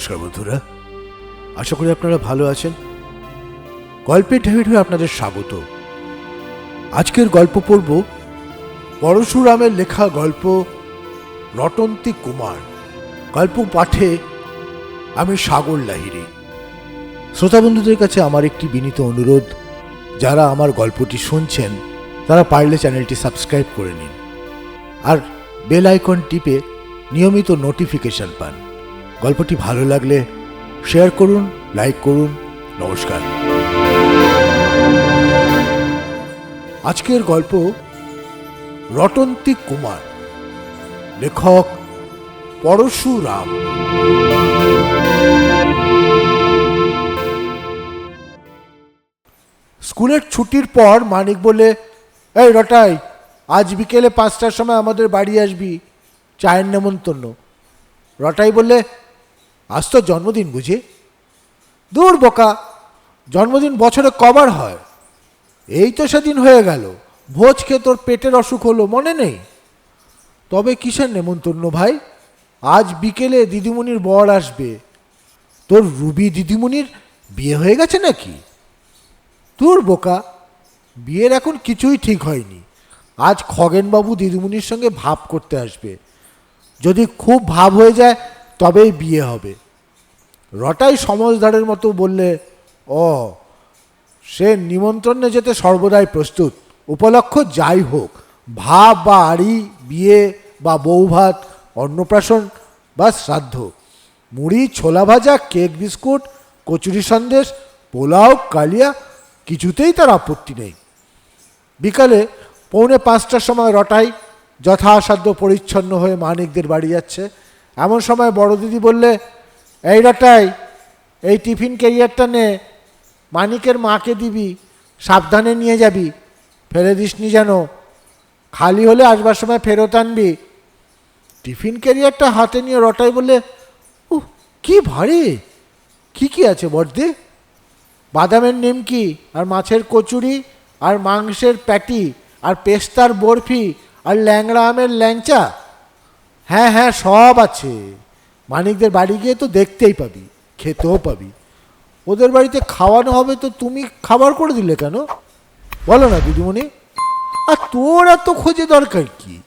নমস্কার বন্ধুরা। আশা করি আপনারা ভালো আছেন। গল্পের ঢেউ ঢেউ আপনাদের স্বাগত। আজকের গল্প পড়ব পরশুরামের লেখা গল্প রটন্তী কুমার। গল্প পাঠে আমি সাগর লাহিরি শ্রোতা বন্ধুদের কাছে আমার একটি বিনীত অনুরোধ, যারা আমার গল্পটি শুনছেন, তারা পারলে চ্যানেলটি সাবস্ক্রাইব করে নিন। আর বেল আইকন টিপে নিয়মিত নোটিফিকেশন পান। গল্পটি ভালো লাগলে শেয়ার করুন, লাইক করুন, নমস্কার। আজকের গল্প রটন্তী কুমার, লেখক পরশুরাম। স্কুলের ছুটির পর মানিক বলে, এই রটাই, আজ বিকেলে পাঁচটার সময় আমাদের বাড়ি আসবি, চায়ের নেমন্তন্ন। রটাই বললে আজ তো জন্মদিন বুঝি? দূর বোকা, জন্মদিন বছরে কবার হয়? এই তো সেদিন হয়ে গেল, ভোজ খেয়ে তোর পেটের অসুখ হলো, মনে নেই? তবে কিসের নেমন্তন্ন ভাই? আজ বিকেলে দিদিমণির বর আসবে। তোর রুবি দিদিমণির বিয়ে হয়ে গেছে নাকি? তোর বোকা, বিয়ের এখন কিছুই ঠিক হয়নি। আজ খগেনবাবু দিদিমণির সঙ্গে ভাব করতে আসবে। যদি খুব ভাব হয়ে যায় তবেই বিয়ে হবে। রটাই সমজদারের মতো বললে, ও, সে নিমন্ত্রণে যেতে সর্বদাই প্রস্তুত। উপলক্ষ যাই হোক, ভাব বা আড়ি, বিয়ে বা বৌভাত অন্নপ্রাশন বা শ্রাদ্ধ। মুড়ি, ছোলা ভাজা, কেক বিস্কুট, কচুরি সন্দেশ, পোলাও, কালিয়া, কিছুতেই তার আপত্তি নেই। বিকালে পৌনে পাঁচটার সময় রটাই যথাসাধ্য পরিচ্ছন্ন হয়ে মানিকদের বাড়ি যাচ্ছে। এমন সময় বড় দিদি বললে, এই রটাই, এই টিফিন ক্যারিয়ারটা নে, মানিকের মাকে দিবি, সাবধানে নিয়ে যাবি, ফেলে দিসনি যেন, খালি হলে আসবার সময় ফেরত আনবি। টিফিন ক্যারিয়ারটা হাতে নিয়ে রটাই বললে, উহ, কি ভারী, কি কি আছে বর্দি? বাদামের নিমকি আর মাছের কচুরি আর মাংসের প্যাটি আর পেস্তার বরফি আর ল্যাংড়া আমের ল্যাংচা হ্যাঁ হ্যাঁ সব আছে। মানিকদের বাড়ি গিয়ে তো দেখতেই পাবি, খেতেও পাবি। ওদের বাড়িতে খাওয়ানো হবে তো তুমি খাবার করে দিলে কেন? বলো না, দিদিমণি। আর তোর এত খোঁজে দরকার কি?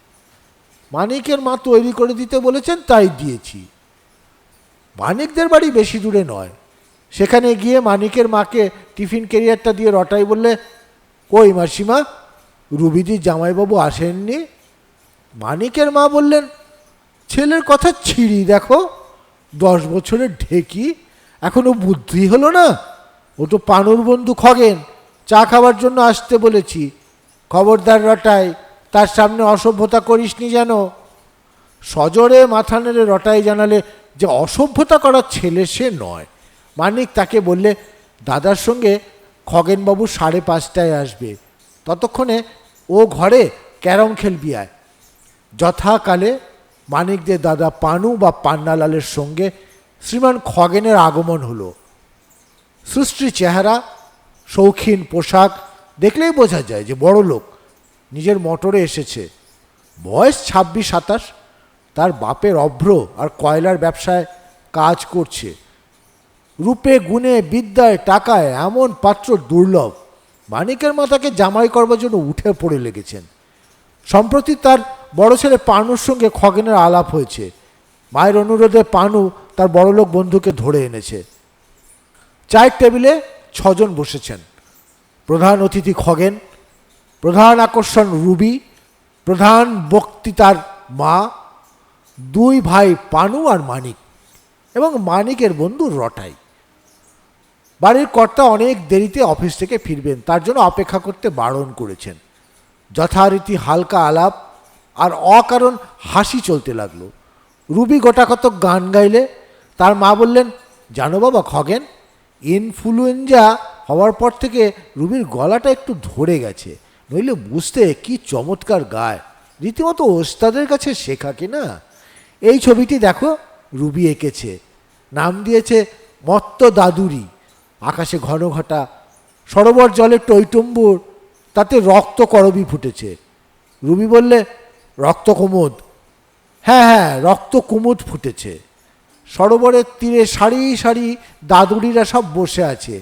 মানিকের মা তৈরি করে দিতে বলেছেন, তাই দিয়েছি। মানিকদের বাড়ি বেশি দূরে নয়। সেখানে গিয়ে মানিকের মাকে টিফিন ক্যারিয়ারটা দিয়ে রটাই বললে, কই মাসিমা, রুবিদির জামাইবাবু আসেননি? মানিকের মা বললেন ছেলের কথা ছিঁড়ি, দেখো। দশ বছরের ঢেকি, এখনও বুদ্ধি হলো না। ও তো পানুর বন্ধু খগেন, চা খাবার জন্য আসতে বলেছি। খবরদার রটাই, তার সামনে অসভ্যতা করিসনি যেন। সজরে মাথা নেড়ে রটাই জানালে যে অসভ্যতা করার ছেলে সে নয়। মানিক তাকে বললে, দাদার সঙ্গে খগেনবাবু সাড়ে পাঁচটায় আসবে। ততক্ষণে ও ঘরে ক্যারম খেলবি আয়। যথাকালে মানিকদের দাদা পানু বা পান্নালালের সঙ্গে শ্রীমান খগেনের আগমন হলো। সুশ্রী চেহারা, শৌখিন পোশাক, দেখলেই বোঝা যায় যে বড় লোক, নিজের মোটরে এসেছে। বয়স ছাব্বিশ সাতাশ, তার বাপের অভ্র আর কয়লার ব্যবসায় কাজ করছে। রূপে, গুণে, বিদ্যায়, টাকায় এমন পাত্র দুর্লভ, মানিকের মাতাকে জামাই করবার জন্য উঠে পড়ে লেগেছেন। সম্প্রতি তার বড় ছেলে পানুর সঙ্গে খগেনের আলাপ হয়েছে। মায়ের অনুরোধে পানু তার বড়লোক বন্ধুকে ধরে এনেছে। চায়ের টেবিলে ছজন বসেছেন। প্রধান অতিথি খগেন, প্রধান আকর্ষণ রুবি, প্রধান বক্তৃতার মা, দুই ভাই পানু আর মানিক এবং মানিকের বন্ধু রটাই। বাড়ির কর্তা অনেক দেরিতে অফিস থেকে ফিরবেন, তার জন্য অপেক্ষা করতে বারণ করেছেন। যথারীতি হালকা আলাপ আর অকারণ হাসি চলতে লাগল। রুবি গোটা কত গান গাইলে, তার মা বললেন, জানো বাবা খগেন ইনফ্লুয়েঞ্জা হওয়ার পর থেকে রুবির গলাটা একটু ধরে গেছে, নইলে বুঝতে কি চমৎকার গায়। রীতিমতো ওস্তাদের কাছে শেখা কি না? এই ছবিটি দেখো, রুবি এঁকেছে। নাম দিয়েছে মত্ত দাদুরি। আকাশে ঘন ঘটা সরোবর জলে টৈটম্বুর তাতে রক্ত করবি ফুটেছে। রুবি বললে রক্ত কুমুদ হ্যাঁ হ্যাঁ রক্ত কুমুদ ফুটেছে। সরোবরের তীরে সারি সারি দাদুড়িরা সব বসে আছে।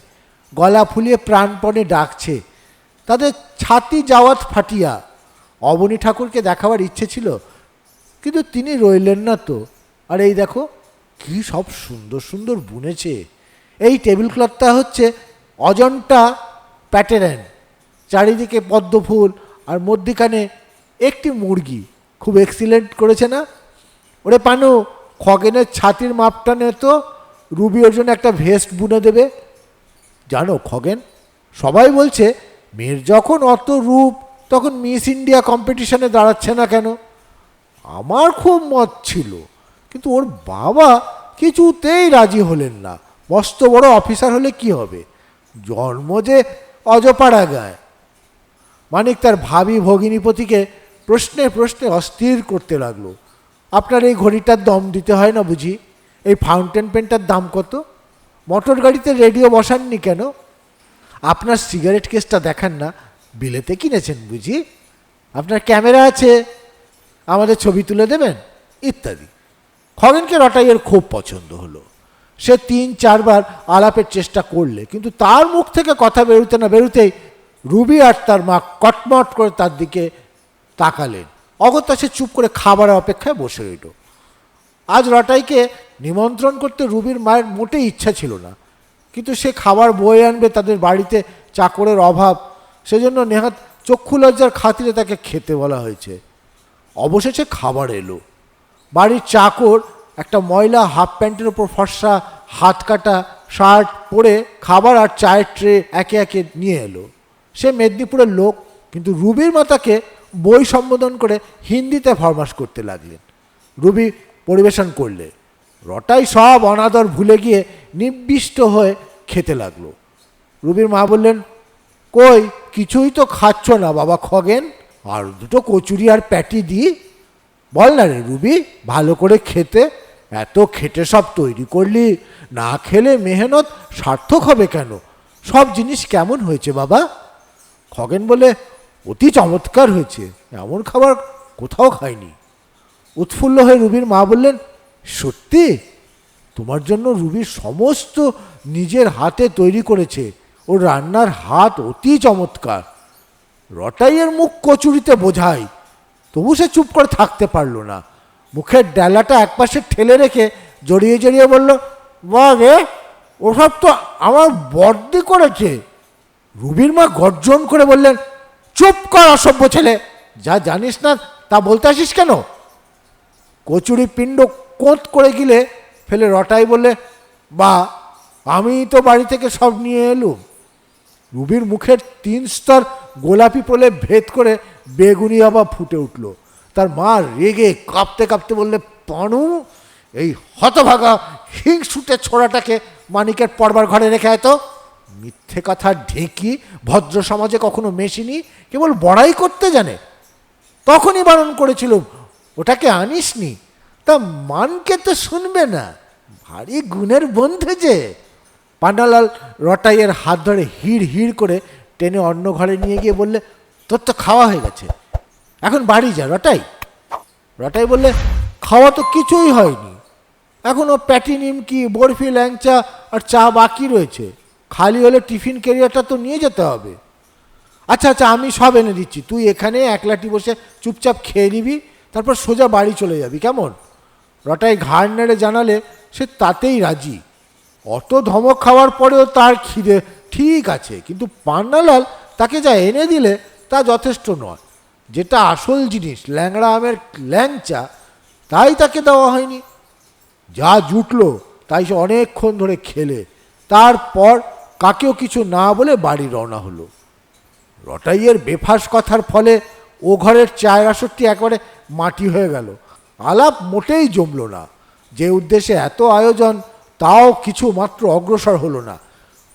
গলা ফুলিয়ে প্রাণপণে ডাকছে। তাদের ছাতি যাওয়াত ফাটিয়া। অবনী ঠাকুরকে দেখাবার ইচ্ছে ছিল, কিন্তু তিনি রইলেন না তো। আর এই দেখো, কি সব সুন্দর সুন্দর বুনেছে। এই টেবিল ক্লথটা হচ্ছে অজন্তা প্যাটার্ন। চারিদিকে পদ্ম ফুল আর মধ্যিখানে একটি মুরগি খুব এক্সিলেন্ট করেছে না? ওরে পানু, খগেনের ছাতির মাপটা নে তো। রুবি ওর জন্য একটা ভেস্ট বুনে দেবে। জানো খগেন, সবাই বলছে, মেয়ের যখন অত রূপ, তখন মিস ইন্ডিয়া কম্পিটিশনে দাঁড়াচ্ছে না কেন? আমার খুব মত ছিল, কিন্তু ওর বাবা কিছুতেই রাজি হলেন না। মস্ত বড় অফিসার হলে কি হবে? জন্ম যে অজপাড়া গায় মানিক তার ভাবি ভগিনীপতিকে প্রশ্নে প্রশ্নে অস্থির করতে লাগল। আপনার এই ঘড়িটার দম দিতে হয় না বুঝি? এই ফাউন্টেন পেনটার দাম কত? মোটর গাড়িতে রেডিও বসাননি কেন? আপনার সিগারেট কেসটা দেখান না। বিলেতে কিনেছেন বুঝি? আপনার ক্যামেরা আছে? আমাদের ছবি তুলে দেবেন? ইত্যাদি। খগেনকে রটাইয়ের খুব পছন্দ হলো। সে তিন, চারবার আলাপের চেষ্টা করলে, কিন্তু তার মুখ থেকে কথা বেরোতে না বেরোতেই রুবি আর তার মা কটমট করে তার দিকে তাকালেন। অগত্যা সে চুপ করে খাবারের অপেক্ষায় বসে রইল। আজ রটাইকে নিমন্ত্রণ করতে রুবির মায়ের মোটেই ইচ্ছা ছিল না। কিন্তু সে খাবার বয়ে আনবে তাদের বাড়িতে চাকরের অভাব, সেজন্য নেহাত চক্ষু লজ্জার খাতিরে তাকে খেতে বলা হয়েছে। অবশেষে খাবার এলো। বাড়ির চাকর একটা ময়লা হাফ প্যান্টের ওপর ফর্সা হাত কাটা শার্ট পরে খাবার আর চায়ের ট্রে একে একে নিয়ে এলো। সে মেদিনীপুরের লোক, কিন্তু রুবির মাতাকে বই সম্বোধন করে হিন্দিতে ফরমাস করতে লাগলেন। রুবি পরিবেশন করলে। রটাই সব অনাদর ভুলে গিয়ে নিবিষ্ট হয়ে খেতে লাগল। রুবির মা বললেন, কই, কিছুই তো খাচ্ছ না বাবা খগেন। আর দুটো কচুরি আর প্যাটি দিই। বল না রে রুবি, ভালো করে খেতে। এত খেটে সব তৈরি করলি। না খেলে মেহনত সার্থক হবে কেন? সব জিনিস কেমন হয়েছে বাবা? খগেন বলে অতি চমৎকার হয়েছে। এমন খাবার কোথাও খাইনি। উৎফুল্ল হয়ে রুবির মা বললেন, সত্যি? তোমার জন্য রুবির সমস্ত নিজের হাতে তৈরি করেছে। ওর রান্নার হাত অতি চমৎকার। রটাইয়ের মুখ কচুরিতে বোঝাই তবু সে চুপ করে থাকতে পারল না। মুখের ডালাটা একপাশে ঠেলে রেখে জড়িয়ে জড়িয়ে বলল বা রে, ওসব তো আমার বর্দি করেছে। রুবির মা গর্জন করে বললেন চুপ কর, অসভ্য ছেলে। যা জানিস না, তা বলতে আসিস কেন? কচুরি পিণ্ড কোঁত করে গিলে ফেলে রটাই বললে, বা, আমি তো বাড়ি থেকে সব নিয়ে এলুম। রুবির মুখের তিন স্তর গোলাপি পোলে ভেদ করে বেগুনি আবার ফুটে উঠল। তার মা রেগে কাঁপতে কাঁপতে বললে, পানু, এই হতভাগা হিংসুটে ছোড়াটাকে মানিকের পড়বার ঘরে রেখে আয় তো। মিথ্যে কথা ঢেকি ভদ্র সমাজে কখনো মেশিনি, কেবল বড়াই করতে জানে। তখনই বারণ করেছিল, ওটাকে আনিসনি? তা মানকে তো শুনবে না। ভারী গুণের বন্ধু যে। পান্ডালাল রটাইয়ের হাত ধরে হিড় হিড় করে টেনে অন্য ঘরে নিয়ে গিয়ে বললে, তোর তো খাওয়া হয়ে গেছে। এখন বাড়ি যা, রটাই। রটাই বললে, খাওয়া তো কিছুই হয়নি। এখনও প্যাটি নিমকি বরফি ল্যাংচা আর চা বাকি রয়েছে। খালি হলে টিফিন ক্যারিয়ারটা তো নিয়ে যেতে হবে। আচ্ছা আচ্ছা আমি সব এনে দিচ্ছি। তুই এখানে একলাটি বসে চুপচাপ খেয়ে নিবি, তারপর সোজা বাড়ি চলে যাবি। কেমন? রটাই ঘাড় নেড়ে জানালে সে তাতেই রাজি। অত ধমক খাওয়ার পরেও তার খিদে ঠিক আছে, কিন্তু পান্নালাল তাকে যা এনে দিলে তা যথেষ্ট নয়। যেটা আসল জিনিস, ল্যাংড়া আমের ল্যাংচা, তাই তাকে দেওয়া হয়নি। যা জুটলো, তাই সে অনেকক্ষণ ধরে খেলে। তারপর কাকেও কিছু না বলে বাড়ি রওনা হলো। রটাইয়ের বেফাস কথার ফলে ও ঘরের চায়ের আসরটি একবারে মাটি হয়ে গেল। আলাপ মোটেই জমল না। যে উদ্দেশ্যে এত আয়োজন, তাও কিছু মাত্র অগ্রসর হলো না।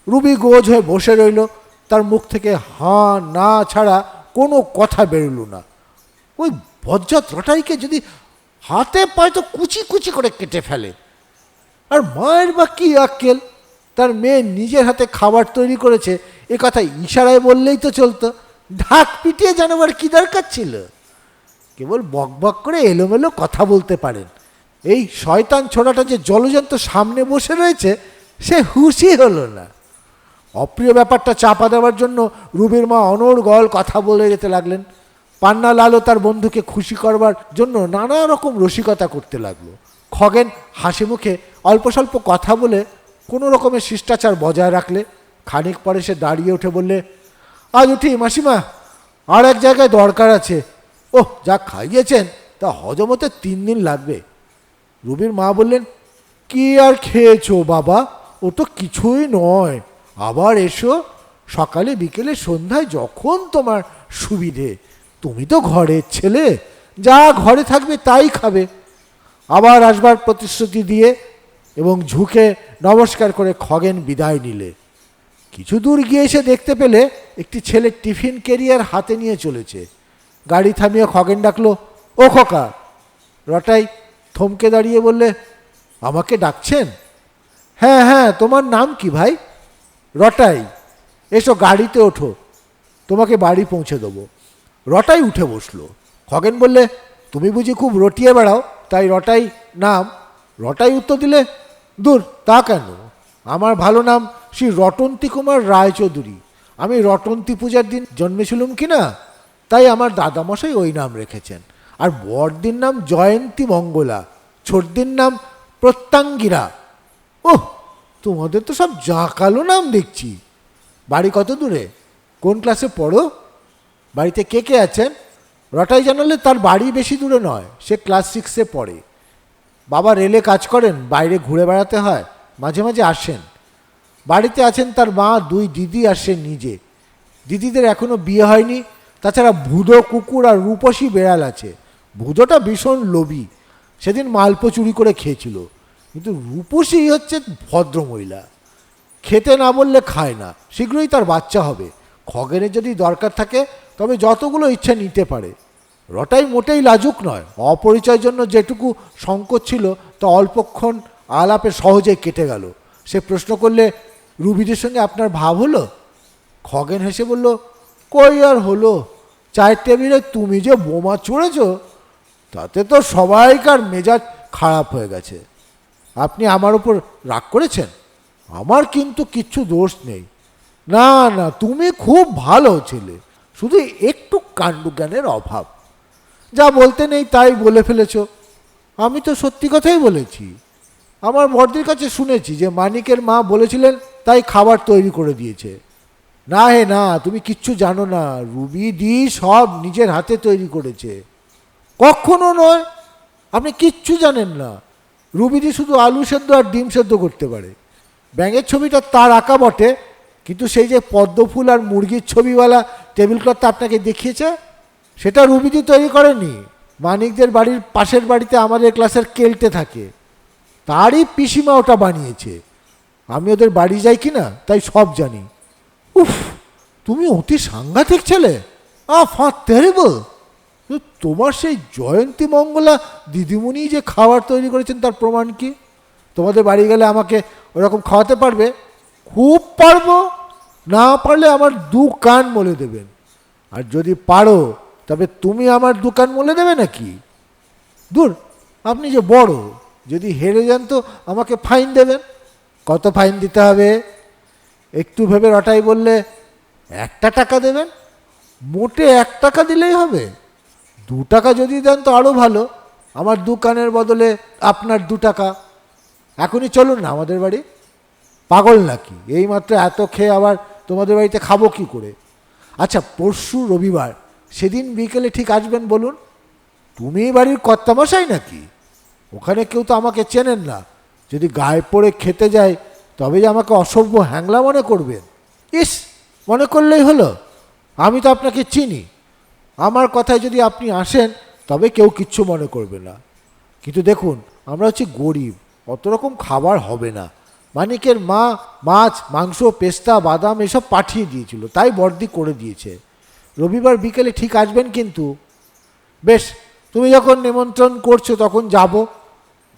রুবি গোজ হয়ে বসে রইল। তার মুখ থেকে হাঁ না ছাড়া কোনো কথা বেরোল না। ওই বজ্জাত রটাইকে যদি হাতে পায় তো কুচি কুচি করে কেটে ফেলে। আর মায়ের বা কি আক্কেল? তার মেয়ে নিজের হাতে খাবার তৈরি করেছে। এ কথা ইশারায় বললেই তো চলতো। ঢাক পিটিয়ে জানাবার কী দরকার ছিল? কেবল বক বক করে এলোমেলো কথা বলতে পারেন। এই শয়তান ছোড়াটা যে জলজন্ত সামনে বসে রয়েছে, সে হুশই হলো না। অপ্রিয় ব্যাপারটা চাপা দেওয়ার জন্য রুবির মা অনর্গল কথা বলে যেতে লাগলেন। পান্না লালও তার বন্ধুকে খুশি করবার জন্য নানা রকম রসিকতা করতে লাগল। খগেন হাসি মুখে অল্প স্বল্প কথা বলে কোনো রকমের শিষ্টাচার বজায় রাখলে খানিক পরে সে দাঁড়িয়ে উঠে বললে, আজ উঠি মাসিমা, আর এক জায়গায় দরকার আছে। ওহ, যা খাইয়েছেন, তা হজম হতে তিন দিন লাগবে। রুবির মা বললেন, কি আর খেয়েছো বাবা? ও তো কিছুই নয়। আবার এসো, সকালে বিকেলে সন্ধ্যায় যখন তোমার সুবিধে। তুমি তো ঘরের ছেলে, যা ঘরে থাকবে তাই খাবে। আবার আসবার প্রতিশ্রুতি দিয়ে এবং ঝুঁকে নমস্কার করে খগেন বিদায় নিলে। কিছু দূর গিয়ে এসে দেখতে পেলে একটি ছেলে টিফিন কেরিয়ার হাতে নিয়ে চলেছে। গাড়ি থামিয়ে খগেন ডাকলো, ও খোকা। রটাই থমকে দাঁড়িয়ে বললে, আমাকে ডাকছেন? হ্যাঁ হ্যাঁ তোমার নাম কি ভাই? রটাই, এসো গাড়িতে ওঠো, তোমাকে বাড়ি পৌঁছে দেবো। রটাই উঠে বসল। খগেন বললে, তুমি বুঝি খুব রটিয়ে বেড়াও? তাই রটাই, নাম। রটাই উত্তর দিলে দূর, তা কেন? আমার ভালো নাম শ্রী রটন্তী কুমার রায়চৌধুরী। আমি রটন্তী পূজার দিন জন্মেছিলুম কি না তাই আমার দাদামশাই ওই নাম রেখেছেন। আর বড়দিন নাম জয়ন্তী মঙ্গলা ছোটদিন নাম প্রত্যাঙ্গিরা। ওহ, তোমাদের তো সব জাঁকালো নাম দেখছি। বাড়ি কত দূরে? কোন ক্লাসে পড়ো? বাড়িতে কে কে আছেন? রটাই জানালে তার বাড়ি বেশি দূরে নয়, সে ক্লাস সিক্সে পড়ে। বাবা রেলে কাজ করেন, বাইরে ঘুরে বেড়াতে হয়, মাঝে মাঝে আসেন। বাড়িতে আছেন তার মা, দুই দিদি সে নিজে। দিদিদের এখনও বিয়ে হয়নি, তাছাড়া ভুদো, কুকুর আর রূপসী বেড়াল আছে। ভুদোটা ভীষণ লোভী। সেদিন মালপো চুরি করে খেয়েছিল। কিন্তু রূপসী হচ্ছে ভদ্র মহিলা। খেতে না বললে খায় না, শীঘ্রই তার বাচ্চা হবে। খগেনের যদি দরকার থাকে, তবে যতগুলো ইচ্ছা নিতে পারে। রটাই মোটেই লাজুক নয়। অপরিচয়ের জন্য যেটুকু সংকোচ ছিল, তা অল্পক্ষণ আলাপে সহজেই কেটে গেল। সে প্রশ্ন করলে, রুবিদের সঙ্গে আপনার ভাব হলো? খগেন হেসে বলল, কই আর হলো? চায়ের টেবিলে তুমি যে বোমা ছুঁড়েছ, তাতে তো সবাইকার মেজাজ খারাপ হয়ে গেছে। আপনি আমার উপর রাগ করেছেন? আমার কিন্তু কিচ্ছু দোষ নেই। না না, তুমি খুব ভালো ছেলে। শুধু একটু কাণ্ডজ্ঞানের অভাব। যা বলতে নেই তাই বলে ফেলেছ। আমি তো সত্যি কথাই বলেছি। আমার বর্দির কাছে শুনেছি যে মানিকের মা বলেছিলেন তাই খাবার তৈরি করে দিয়েছে। না হে না, তুমি কিচ্ছু জানো না, রুবি দি সব নিজের হাতে তৈরি করেছে। কখনো নয়, আপনি কিচ্ছু জানেন না। রুবিদি শুধু আলু সেদ্ধ আর ডিম সেদ্ধ করতে পারে। ব্যাঙের ছবিটা তার আঁকা বটে, কিন্তু সেই যে পদ্ম ফুল আর মুরগির ছবিওয়ালা টেবিল ক্লথটা আপনাকে দেখিয়েছে সেটা রুবিদি তৈরি করেনি। মানিকদের বাড়ির পাশের বাড়িতে আমাদের ক্লাসের কেলটে থাকে। তারই পিসিমা ওটা বানিয়েছে। আমি ওদের বাড়ি যাই কি না তাই সব জানি। উফ, তুমি অতি সাংঘাতিক ছেলে। আ ফা টেরিবল তোমার সেই জয়ন্তী মঙ্গলা দিদিমণি যে খাবার তৈরি করেছেন তার প্রমাণ কি? তোমাদের বাড়ি গেলে আমাকে ওরকম খাওয়াতে পারবে? খুব পারব। না পারলে আমার দু কান বলে দেবেন। আর যদি পারো তবে তুমি আমার দু কান মলে দেবে নাকি? দূর, আপনি যে বড়, যদি হেরে যান তো আমাকে ফাইন দেবেন। কত ফাইন দিতে হবে? একটু ভেবে রটাই বললে, একটা টাকা দেবেন? মোটে এক টাকা দিলেই হবে। দু টাকা যদি দেন তো আরও ভালো। আমার দোকানের বদলে আপনার দু টাকা। এখনই চলুন না আমাদের বাড়ি। পাগল নাকি? এইমাত্র এত খেয়ে আবার তোমাদের বাড়িতে খাব কি করে? আচ্ছা পরশু রবিবার সেদিন বিকেলে ঠিক আসবেন বলুন। তুমি বাড়ির কর্তামশাই নাকি? ওখানে কেউ তো আমাকে চেনেন না। যদি গায়ে পড়ে খেতে যায়, তবে যে আমাকে অসভ্য হ্যাংলা মনে করবেন। ইস, মনে করলেই হলো। আমি তো আপনাকে চিনি। আমার কথায় যদি আপনি আসেন, তবে কেউ কিচ্ছু মনে করবে না। কিন্তু দেখুন, আমরা হচ্ছে গরিব। অত রকম খাবার হবে না। মানিকের মা মাছ, মাংস, পেস্তা, বাদাম এসব পাঠিয়ে দিয়েছিল। তাই বর্দি করে দিয়েছে। রবিবার বিকেলে ঠিক আসবেন কিন্তু। বেশ, তুমি যখন নিমন্ত্রণ করছ তখন যাব।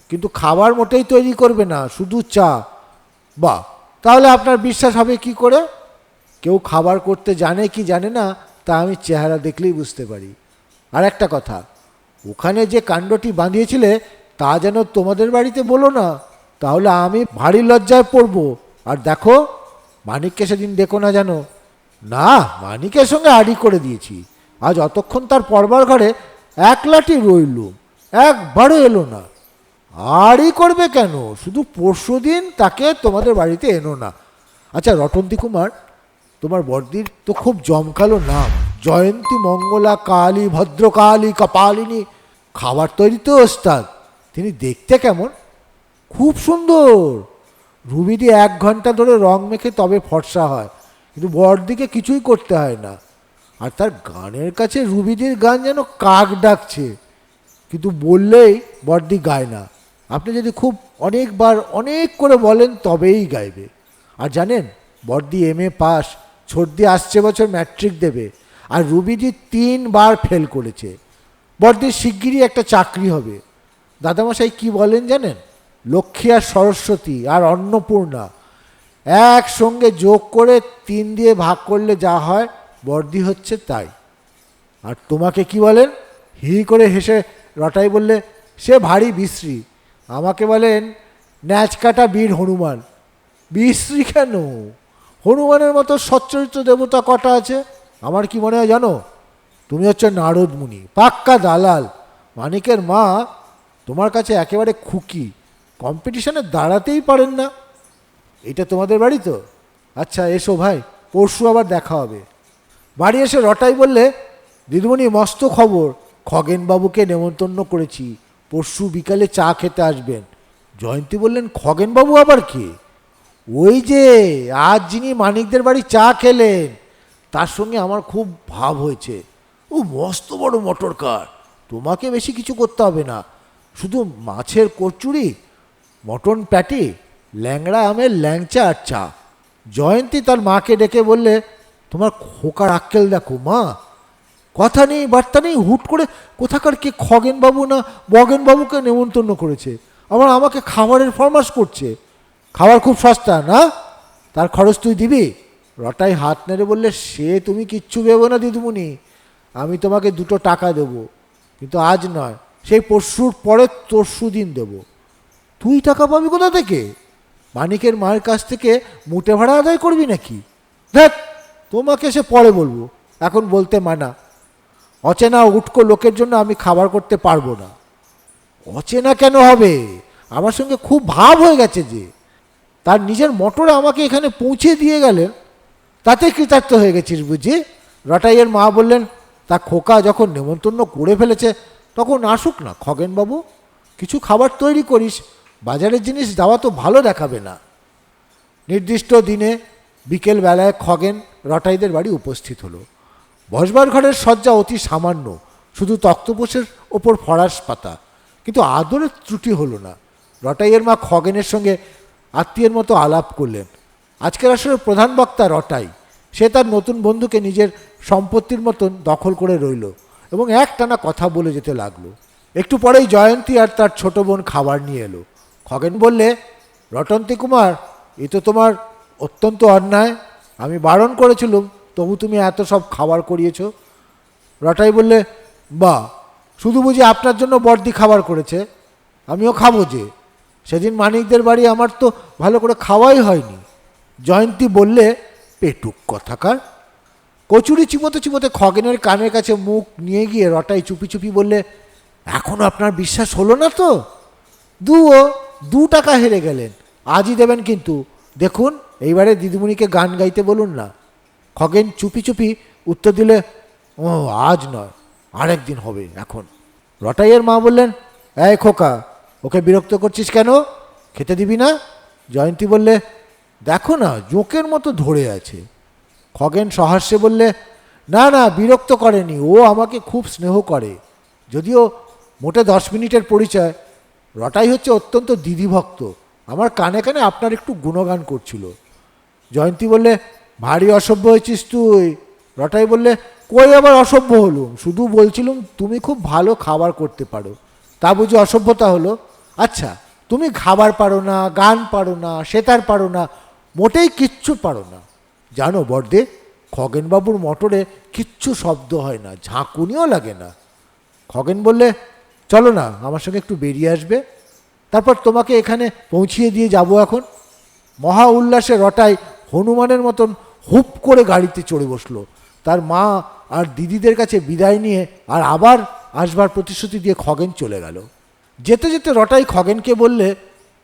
কিন্তু খাবার মোটেই তৈরি করবে না, শুধু চা। বা তাহলে আপনার বিশ্বাস হবে কি করে? কেউ খাবার করতে জানে কি জানে না, তা আমি চেহারা দেখলেই বুঝতে পারি। আর একটা কথা, ওখানে যে কাণ্ডটি বাঁধিয়েছিলে, তা যেন তোমাদের বাড়িতে বলো না। তাহলে আমি ভারী লজ্জায় পড়ব। আর দেখো, মানিককে সেদিন দেখো না যেন। না, মানিকের সঙ্গে আড়ি করে দিয়েছি। আজ অতক্ষণ তার পরবার ঘরে এক লাঠি রইলুম একবারও এলো না। আরই করবে কেন? শুধু পরশু দিন তাকে তোমাদের বাড়িতে এনো না। আচ্ছা রটন্তী কুমার, তোমার বর্দির তো খুব জমকালো নাম। জয়ন্তী, মঙ্গলা, কালী, ভদ্রকালী, কপালিনী, খাবার তৈরিতে ওস্তাদ। তিনি দেখতে কেমন? খুব সুন্দর। রুবি দিয়ে এক ঘণ্টা ধরে রং মেখে তবে ফর্সা হয়। কিন্তু বড়দিকে কিছুই করতে হয় না। আর তার গানের কাছে রুবিদির গান যেন কাক ডাকছে, কিন্তু বললেই বড়দি গায় না। আপনি যদি খুব অনেকবার অনেক করে বলেন তবেই গাইবে। আর জানেন, বড়দি এম এ পাস ছর্দি আসছে বছর ম্যাট্রিক দেবে, আর রুবিদি তিনবার ফেল করেছে। বড়দির শিগগিরই একটা চাকরি হবে। দাদামশাই কি বলেন জানেন? লক্ষ্মী আর সরস্বতী আর অন্নপূর্ণা একসঙ্গে যোগ করে তিন দিয়ে ভাগ করলে যা হয় বর্দি হচ্ছে তাই। আর তোমাকে কি বলেন? হি করে হেসে রটাই বললে, সে ভারী বিশ্রী। আমাকে বলেন, ন্যাচ কাটা বীর হনুমান। বিশ্রী কেন? হনুমানের মতো সচ্চরিত্র দেবতা কটা আছে? আমার কি মনে হয় জানো? তুমি হচ্ছে নারদ মুনি, পাক্কা দালাল। মানিকের মা তোমার কাছে একেবারে খুকি। কম্পিটিশনে দাঁড়াতেই পারেন না। এটা তোমাদের বাড়ি তো? আচ্ছা এসো ভাই, পরশু আবার দেখা হবে। বাড়ি এসে রটাই বললে, দিদিমণি, মস্ত খবর। খগেনবাবুকে নেমন্তন্ন করেছি। পরশু বিকালে চা খেতে আসবেন। জয়ন্তী বললেন, খগেনবাবু আবার কে? ওই যে, আজ যিনি মানিকদের বাড়ি চা খেলেন, তার সঙ্গে আমার খুব ভাব হয়েছে। ও মস্ত বড় মোটর কার তোমাকে বেশি কিছু করতে হবে না। শুধু মাছের কচুরি, মটন প্যাটি ল্যাংড়া আমের ল্যাংচা আর চা। জয়ন্তী তার মাকে ডেকে বললে, তোমার খোকার আক্কেল দেখো, মা। কথা নেই, বার্তা নেই, হুট করে কোথাকার কে খগেনবাবু না বগেনবাবুকে নেমন্তন্ন করেছে। আবার আমাকে খাবারের ফরমাস করছে। খাবার খুব সস্তা, না? তার খরচ তুই দিবি? রটাই হাত নেড়ে বললে, সে তুমি কিচ্ছু ভেবো না, দিদিমণি। আমি তোমাকে দুটো টাকা দেব। কিন্তু আজ নয়, সেই পরশুর পরে তরশু দিন দেব। তুই টাকা পাবি কোথা থেকে? মানিকের মায়ের কাছ থেকে মুটে ভাড়া আদায় করবি নাকি? দেখ তোমাকে সে পরে বলব। এখন বলতে মানা। অচেনা উটকো লোকের জন্য আমি খাবার করতে পারব না। অচেনা কেন হবে? আমার সঙ্গে খুব ভাব হয়ে গেছে যে। তার নিজের মোটরে আমাকে এখানে পৌঁছে দিয়ে গেলেন। তাতে কৃতার্থ হয়ে গেছিস বুঝি? রটাইয়ের মা বললেন, তা খোকা যখন নেমন্তন্ন করে ফেলেছে, তখন আসুক না খগেনবাবু। কিছু খাবার তৈরি করিস। বাজারের জিনিস দেওয়া তো ভালো দেখাবে না। নির্দিষ্ট দিনে বিকেল বেলায় খগেন রটাইদের বাড়ি উপস্থিত হলো। বসবার ঘরের সজ্জা অতি সামান্য, শুধু তক্তপোষের ওপর ফরাস পাতা। কিন্তু আদরের ত্রুটি হলো না। রটাইয়ের মা খগেনের সঙ্গে আত্মীয়ের মতো আলাপ করলেন। আজকের আসলে প্রধান বক্তা রটাই। সে তার নতুন বন্ধুকে নিজের সম্পত্তির মতন দখল করে রইল এবং একটানা কথা বলে যেতে লাগল। একটু পরেই জয়ন্তী আর তার ছোট বোন খাবার নিয়ে এলো। খগেন বললে, রটন্তী কুমার, এ তো তোমার অত্যন্ত অন্যায়। আমি বারণ করেছিলুম, তবু তুমি এত সব খাবার করিয়েছ? রটাই বললে, বা, শুধু বুঝি আপনার জন্য বর্দি খাবার করেছে। আমিও খাব যে। সেদিন মানিকদের বাড়ি আমার তো ভালো করে খাওয়াই হয়নি। জয়ন্তী বললে, পেটুক কথাকার? কচুরি চিবোতে চিবোতে খগেনের কানের কাছে মুখ নিয়ে গিয়ে রটাই চুপি চুপি বললে এখনও আপনার বিশ্বাস হলো না তো? দুও দু টাকা হেরে গেলেন। আজই দেবেন কিন্তু। দেখুন, এইবারে দিদিমণিকে গান গাইতে বলুন না। খগেন চুপি চুপি উত্তর দিলে, ও, আজ নয়, আরেক দিন হবে এখন। রটাইয়ের মা বললেন, এই খোকা, ওকে বিরক্ত করছিস কেন? খেতে দিবি না? জয়ন্তী বললে, দেখো না, জোঁকের মতো ধরে আছে। খগেন সহাস্যে বললে, না না, বিরক্ত করেনি, ও আমাকে খুব স্নেহ করে। যদিও মোটে দশ মিনিটের পরিচয় রটাই হচ্ছে অত্যন্ত দিদিভক্ত। আমার কানে কানে আপনার একটু গুণগান করছিল। জয়ন্তী বললে, ভারী অসভ্য হয়েছিস তুই। রটাই বললে, কই আবার অসভ্য হলুম? শুধু বলছিলুম তুমি খুব ভালো খাবার করতে পারো। তা বুঝি অসভ্যতা হলো? আচ্ছা তুমি খাবার পারো না, গান পারো না, সেতার পারো না, মোটেই কিচ্ছু পারো না। জানো বর্দে খগেনবাবুর মোটরে কিচ্ছু শব্দ হয় না, ঝাঁকুনিও লাগে না। খগেন বললে চলো না, আমার সঙ্গে একটু বেরিয়ে আসবে। তারপর তোমাকে এখানে পৌঁছিয়ে দিয়ে যাব এখন। মহা উল্লাসে রটাই হনুমানের মতন হুপ করে গাড়িতে চড়ে বসল। তার মা আর দিদিদের কাছে বিদায় নিয়ে আর আবার আসবার প্রতিশ্রুতি দিয়ে খগেন চলে গেল। যেতে যেতে রটাই খগেনকে বললে,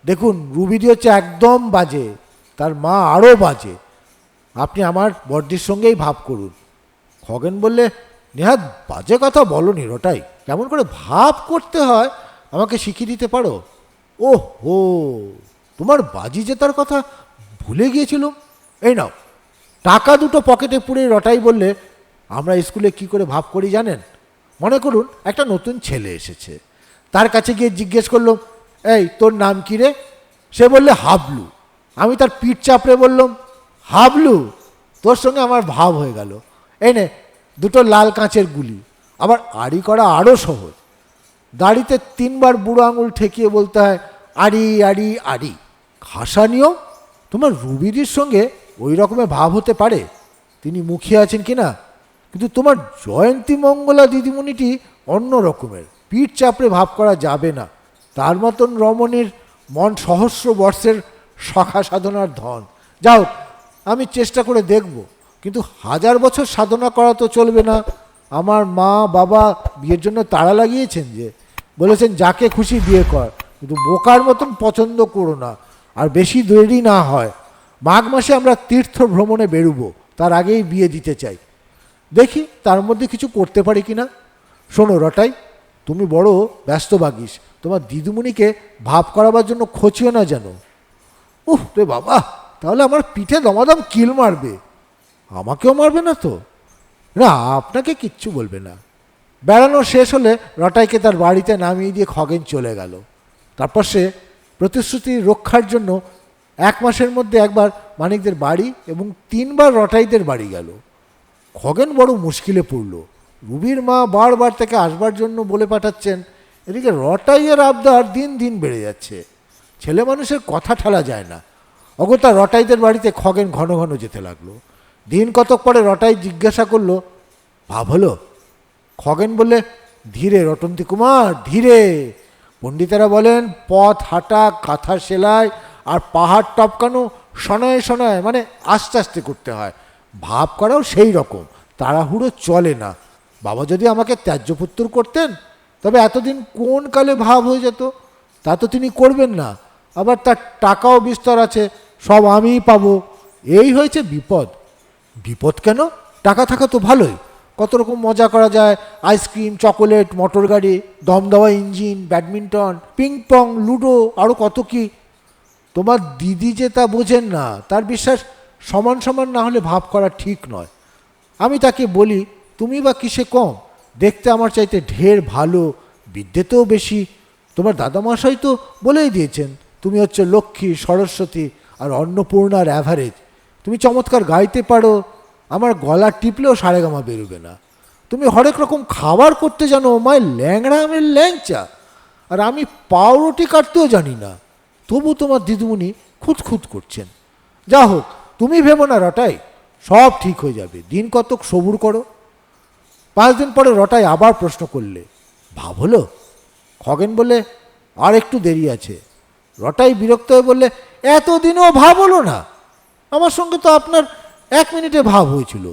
দেখুন রুবিদি হচ্ছে একদম বাজে, তার মা আরও বাজে। আপনি আমার বর্দির সঙ্গেই ভাব করুন। খগেন বললে নেহাত বাজে কথা বলনি রটাই। কেমন করে ভাব করতে হয়, আমাকে শিখিয়ে দিতে পারো? ও হো তোমার বাজি জেতার কথা ভুলে গিয়েছিলাম? এই নাও, টাকা দুটো পকেটে পুড়ে রটাই বললে, আমরা স্কুলে কি করে ভাব করি জানেন? মনে করুন, একটা নতুন ছেলে এসেছে। তার কাছে গিয়ে জিজ্ঞেস করলাম, এই, তোর নাম কি রে? সে বললে, হাবলু। আমি তার পিঠ চাপড়ে বললাম, হাবলু, তোর সঙ্গে আমার ভাব হয়ে গেল। এই নে দুটো লাল কাঁচের গুলি। আবার আড়ি করা আরও সহজ। দাড়িতে তিনবার বুড়ো আঙুল ঠেকিয়ে বলতে হয়, আড়ি আড়ি আড়ি। খাসা নিয়ম তোমার রুবিদির সঙ্গে ওই রকমের ভাব হতে পারে। তিনি মুখিয়ে আছেন কি না? কিন্তু তোমার জয়ন্তী মঙ্গলা দিদিমণিটি অন্য রকমের। পিঠ চাপড়ে ভাব করা যাবে না। তার মতন রমণীর মন সহস্র বর্ষের সখা সাধনার ধন। যাও, আমি চেষ্টা করে দেখব। কিন্তু হাজার বছর সাধনা করা তো চলবে না। আমার মা, বাবা বিয়ের জন্য তাড়া লাগিয়েছেন যে, বলেছেন, যাকে খুশি বিয়ে কর, কিন্তু বোকার মতন পছন্দ করো না, আর বেশি দেরি না হয়। মাঘ মাসে আমরা তীর্থ ভ্রমণে বেরোবো, তার আগেই বিয়ে দিতে চাই। দেখি, তার মধ্যে কিছু করতে পারি কি না শোনো রটাই, তুমি বড় ব্যস্ত বাগিস তোমার দিদিমণিকে ভাব করাবার জন্য খচিও না যেন। উহ রে বাবা, তাহলে আমার পিঠে দমাদম কিল মারবে। আমাকেও মারবে না তো। না, আপনাকে কিচ্ছু বলবে না। বেড়ানো শেষ হলে রটাইকে তার বাড়িতে নামিয়ে দিয়ে খগেন চলে গেল। তারপর সে প্রতিশ্রুতি রক্ষার জন্য এক মাসের মধ্যে একবার মানিকদের বাড়ি এবং তিনবার রটাইদের বাড়ি গেল। খগেন বড় মুশকিলে পড়ল। রুবির মা বারবার তাকে আসবার জন্য বলে পাঠাচ্ছেন, এদিকে রটাইয়ের আবদার দিন দিন বেড়ে যাচ্ছে। ছেলে মানুষের কথা ঠেলা যায় না। অগত্যা রটাইদের বাড়িতে খগেন ঘন ঘন যেতে লাগল। দিন কতক পরে রটাই জিজ্ঞাসা করল, ভাব হলো? খগেন বললে, ধীরে রটন্তী কুমার, ধীরে। পণ্ডিতেরা বলেন, পথ হাঁটা, কাঁথা সেলাই আর পাহাড় টপকানো শনায় শনায় মানে আস্তে আস্তে করতে হয়। ভাব করাও সেই রকম, তাড়াহুড়ো চলে না। বাবা যদি আমাকে ত্যায্যপুত্র করতেন, তবে এতদিন কোন কালে ভাব হয়ে যেত? তা তো তিনি করবেন না। আবার তার টাকাও বিস্তর আছে, সব আমিই পাবো। এই হয়েছে বিপদ। বিপদ কেন? টাকা থাকা তো ভালোই। কত রকম মজা করা যায়, আইসক্রিম, চকোলেট, মোটর গাড়ি দম দেওয়া engine, badminton ping pong ludo আরও কত কি। তোমার দিদি যে তা বোঝেন না, তার বিশ্বাস সমান সমান না হলে ভাব করা ঠিক নয়। আমি তাকে বলি, তুমি বা কিসে কম? দেখতে আমার চাইতে ঢের ভালো, বিদ্যেতেও বেশি। তোমার দাদামশাই তো বলেই দিয়েছেন, তুমি হচ্ছে লক্ষ্মী, সরস্বতী আর অন্নপূর্ণার অ্যাভারেজ তুমি চমৎকার গাইতে পারো, আমার গলা টিপলেও সারেগামা বেরোবে না। তুমি হরেক রকম খাবার করতে জানো মায় ল্যাংড়া আমের ল্যাংচা। আর আমি পাউরুটি কাটতেও জানি না, তবু তোমার দিদিমণি খুঁতখুত করছেন। যা হোক, তুমি ভেবো না রটাই, সব ঠিক হয়ে যাবে। দিন কতক সবুর করো। পাঁচ দিন পরে রটাই আবার প্রশ্ন করলে, ভাব হলো? খগেন বলে আর একটু দেরি আছে। রটাই বিরক্ত হয়ে বললে, এতদিনও ভাব হলো না। আমার সঙ্গে তো আপনার এক মিনিটে ভাব হয়েছিল।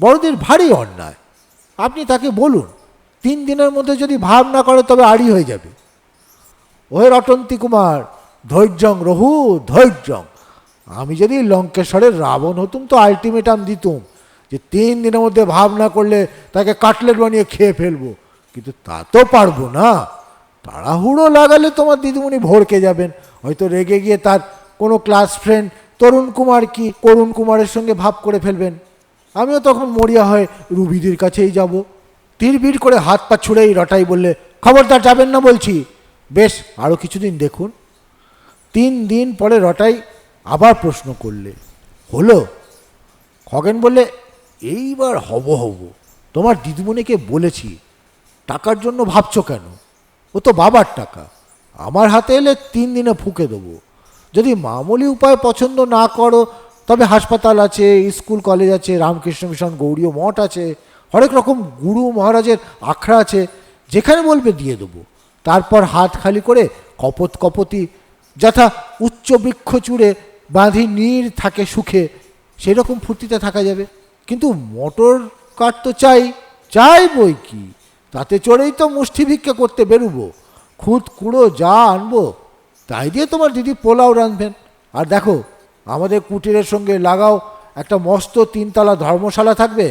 বড়দের ভারী অন্যায়। আপনি তাকে বলুন, তিন দিনের মধ্যে যদি ভাব না করে তবে আড়ি হয়ে যাবে। ওহে রটন্তী কুমার ধৈর্যং রহু ধৈর্যং আমি যদি লঙ্কেশ্বরের রাবণ হতুম তো আলটিমেটাম দিতুম যে তিন দিনের মধ্যে ভাব না করলে তাকে কাটলেট বানিয়ে খেয়ে ফেলব। কিন্তু তা তো পারব না। তাড়াহুড়ো লাগালে তোমার দিদিমণি ভরকে যাবেন। হয়তো রেগে গিয়ে তার কোনো ক্লাস ফ্রেন্ড তরুণ কুমার কি করুণ কুমারের সঙ্গে ভাব করে ফেলবেন? আমিও তখন মরিয়া হয়ে রুবিদির কাছেই যাব। তীরবির করে হাত পা ছুঁড়েই রটাই বললে, খবরদার, যাবেন না বলছি। বেশ আরও কিছুদিন দেখুন। তিন দিন পরে রটাই আবার প্রশ্ন করলে, হলো? খগেন বললে, এইবার হব হব। তোমার দিদিমণিকে বলেছি। টাকার জন্য ভাবছ কেন? ও তো বাবার টাকা। আমার হাতে এলে তিন দিনে ফুকে দেবো। যদি মামুলি উপায় পছন্দ না করো, তবে হাসপাতাল আছে, স্কুল, কলেজ আছে, রামকৃষ্ণ মিশন, গৌরীয় মঠ আছে, হরেক রকম গুরু মহারাজের আখড়া আছে, যেখানে বলবে দিয়ে দেবো। তারপর হাত খালি করে কপত কপতি, যথা উচ্চ বৃক্ষ চূড়ে বাঁধি নীর থাকে সুখে, সেরকম ফুর্তিতে থাকা যাবে। কিন্তু মোটর কার তো চাই চাই বই কি? তাতে চড়েই তো মুষ্টি ভিক্ষা করতে বেরুবো। খুদ কুড়ো যা আনব তাই দিয়ে তোমার দিদি পোলাও রাঁধবেন। আর দেখো, আমাদের কুটিরের সঙ্গে লাগাও একটা মস্ত তিনতলা ধর্মশালা থাকবে।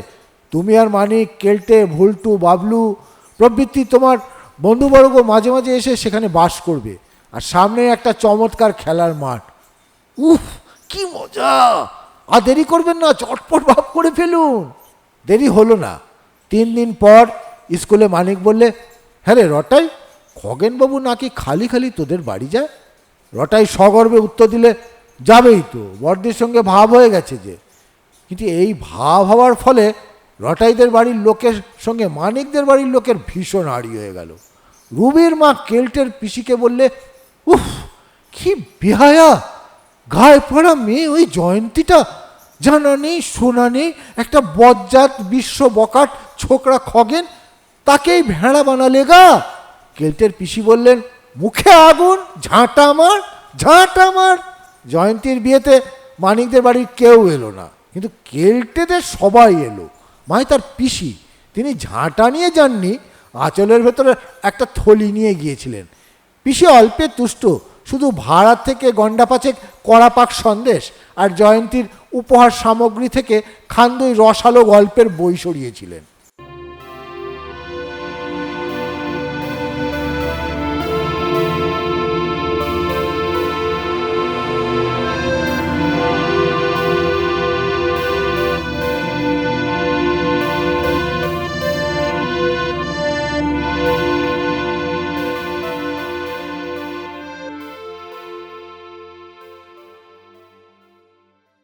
তুমি আর মানিক, কেলটে, ভুলটু, বাবলু প্রবৃত্তি তোমার বন্ধুবর্গ মাঝে মাঝে এসে সেখানে বাস করবে। আর সামনে একটা চমৎকার খেলার মাঠ। উফ, কি মজা! আর দেরি করবেন না, চটপট ভাব করে ফেলুন। দেরি হলো না। তিন দিন পর স্কুলে মানিক বললে হ্যাঁ রে রটাই, খগেনবাবু নাকি খালি খালি তোদের বাড়ি যায়? রটাই সগর্বে উত্তর দিলে যাবেই তো। বর্দির সঙ্গে ভাব হয়ে গেছে যে। কিন্তু এই ভাব হওয়ার ফলে রটাইদের বাড়ির লোকের সঙ্গে মানিকদের বাড়ির লোকের ভীষণ আড়ি হয়ে গেল। রুবির মা কেল্টের পিসিকে বললে, উফ, কি বেহায়া। গায়ে পড়া মেয়ে, ওই জয়ন্তীটা। জানা নেই, শোনা নেই, একটা বজ্জাত বিশ্ব বকাট ছোকরা খগেন, তাকেই ভেড়া বানালে গা? কেল্টের পিসি বললেন মুখে আগুন, ঝাঁটা মার ঝাঁটা মার। জয়ন্তীর বিয়েতে মানিকদের বাড়ির কেউ এলো না, কিন্তু কেল্টেদের সবাই এলো। মাই তার পিসি, তিনি ঝাঁটা নিয়ে যাননি, আঁচলের ভেতরে একটা থলি নিয়ে গিয়েছিলেন। পিসি অল্পে তুষ্ট, শুধু ভাড়া থেকে গন্ডা পাচেক কড়াপাক সন্দেশ আর জয়ন্তীর উপহার সামগ্রী থেকে খান্দই রসালো গল্পের বই সরিয়েছিলেন।